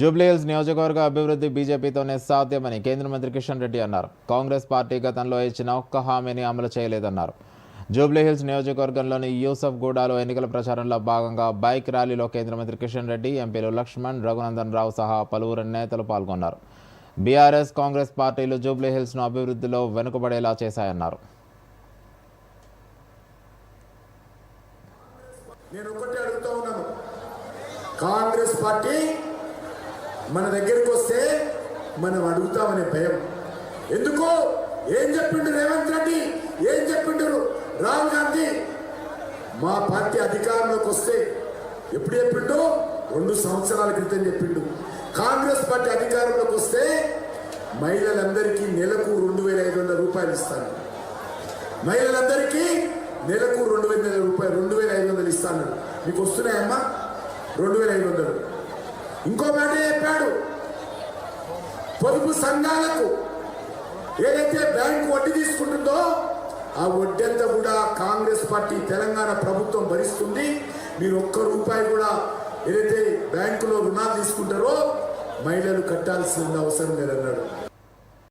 జూబ్లీహిల్స్ నియోజకవర్గ అభివృద్ధి బీజేపీతోనే సాధ్యమని కేంద్ర మంత్రి కిషన్ రెడ్డి అన్నారు. కాంగ్రెస్ పార్టీ గతంలో ఇచ్చిన ఒక్క హామీని అమలు చేయలేదన్నారు. జూబ్లీహిల్స్ నియోజకవర్గంలోని యూసఫ్ గూడాలో ఎన్నికల ప్రచారంలో భాగంగా బైక్ ర్యాలీలో కేంద్ర మంత్రి కిషన్ రెడ్డి ఎంపీలు లక్ష్మణ్ రఘునందన్ రావు సహా పలువురు నేతలు పాల్గొన్నారు. బీఆర్ఎస్ కాంగ్రెస్ పార్టీలు జూబ్లీహిల్స్ను అభివృద్ధిలో వెనుకబడేలా చేశాయన్నారు. నేను ఒకటి అడుగుతా ఉన్నాను. కాంగ్రెస్ పార్టీ మన దగ్గరికి వస్తే మనం అడుగుతామనే భయం. ఎందుకు? ఏం చెప్పిండు రేవంత్ రెడ్డి? ఏం చెప్పిండు రాహుల్ గాంధీ? మా పార్టీ అధికారంలోకి వస్తే ఎప్పుడు చెప్పిండు? రెండు సంవత్సరాల క్రితం చెప్పిండు. కాంగ్రెస్ పార్టీ అధికారంలోకి వస్తే మహిళలందరికీ నెలకు రెండు వేల ఐదు వందల రూపాయలు ఇస్తాను. మహిళలందరికీ నెలకు రెండు వేల రూపాయలు రెండు వేల ఐదు వందలు ఇస్తాను. మీకు వస్తున్నాయమ్మా? రెండు వేల ఐదు వందలు. ఇంకో మాట చెప్పాడు. పొదుపు సంఘాలకు ఏదైతే బ్యాంకు వడ్డీ తీసుకుంటుందో ఆ వడ్డీ అంతా కూడా కాంగ్రెస్ పార్టీ తెలంగాణ ప్రభుత్వం భరిస్తుంది. మీరు ఒక్క రూపాయి కూడా ఏదైతే బ్యాంకులో రుణాలు తీసుకుంటారో మహిళలు కట్టాల్సిన అవసరం లేదన్నాడు.